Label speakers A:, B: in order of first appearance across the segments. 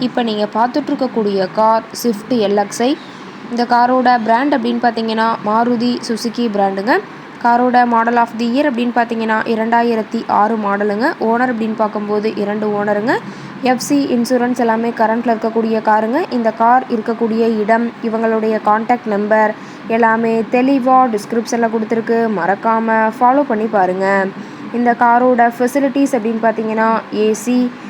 A: இப்போ நீங்கள் பார்த்துட்ருக்கக்கூடிய car Swift LXI இந்த காரோட பிராண்ட் அப்படின்னு பார்த்தீங்கன்னா மாருதி சுசுகி பிராண்டுங்க காரோட மாடல் ஆஃப் தி இயர் அப்படின்னு பார்த்தீங்கன்னா இரண்டாயிரத்தி ஆறு மாடலுங்க ஓனர் அப்படின்னு பார்க்கும்போது இரண்டு ஓனருங்க எஃப்சி இன்சூரன்ஸ் எல்லாமே கரண்ட்டில் இருக்கக்கூடிய காருங்க இந்த கார் இருக்கக்கூடிய இடம் இவங்களுடைய காண்டாக்ட் நம்பர் எல்லாமே தெளிவாக டிஸ்கிரிப்ஷனில் கொடுத்துருக்கு. மறக்காமல் ஃபாலோ பண்ணி பாருங்கள் இந்த காரோட ஃபெசிலிட்டிஸ் அப்படின்னு பார்த்தீங்கன்னா AC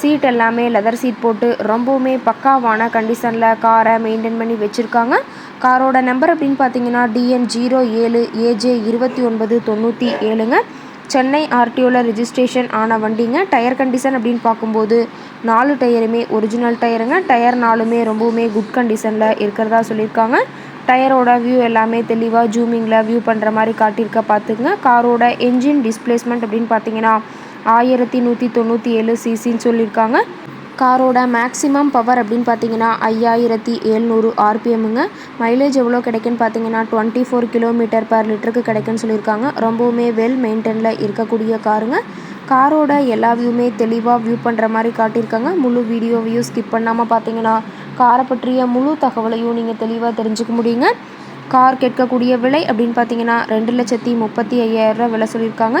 A: சீட் எல்லாமே லெதர் சீட் போட்டு ரொம்பவுமே பக்காவான கண்டிஷனில் காரை மெயின்டைன் பண்ணி வச்சுருக்காங்க. காரோட நம்பர் அப்படின்னு பார்த்தீங்கன்னா டிஎன் ஜீரோ ஏழு ஏஜே இருபத்தி ஒன்பது தொண்ணூற்றி ஏழுங்க. சென்னை ஆர்டிஓவில் ரிஜிஸ்ட்ரேஷன் ஆன வண்டிங்க. டயர் கண்டிஷன் அப்படின்னு பார்க்கும்போது நாலு டயருமே ஒரிஜினல் டயருங்க டயர் நாலுமே ரொம்பவுமே குட் கண்டிஷனில் இருக்கிறதா சொல்லியிருக்காங்க. டயரோட வியூ எல்லாமே தெளிவாக ஜூமிங்கில் வியூ பண்ணுற மாதிரி காட்டியிருக்க பார்த்துக்குங்க. காரோட என்ஜின் டிஸ்பிளேஸ்மெண்ட் அப்படின்னு பார்த்தீங்கன்னா ஆயிரத்தி நூற்றி தொண்ணூற்றி ஏழு சிசின்னு சொல்லியிருக்காங்க. காரோட மேக்ஸிமம் பவர் அப்படின்னு பார்த்தீங்கன்னா ஐயாயிரத்தி எழுநூறு ஆர்பிஎம்முங்க. மைலேஜ் எவ்வளோ கிடைக்குன்னு பார்த்தீங்கன்னா டுவெண்ட்டி ஃபோர் கிலோமீட்டர் பர் லிட்டருக்கு கிடைக்குன்னு சொல்லியிருக்காங்க. ரொம்பவுமே வெல் மெயின்டெனில் இருக்கக்கூடிய காருங்க. காரோட எல்லா வியூமே தெளிவாக வியூ பண்ணுற மாதிரி காட்டியிருக்காங்க. முழு வீடியோவையும் ஸ்கிப் பண்ணாமல் பார்த்தீங்கன்னா காரை பற்றிய முழு தகவலையும் நீங்கள் தெளிவாக தெரிஞ்சுக்க முடியுங்க. கார் கேட்கக்கூடிய விலை அப்படின்னு பார்த்தீங்கன்னா ரெண்டு லட்சத்தி முப்பத்தி ஐயாயிரரூவா விலை சொல்லியிருக்காங்க.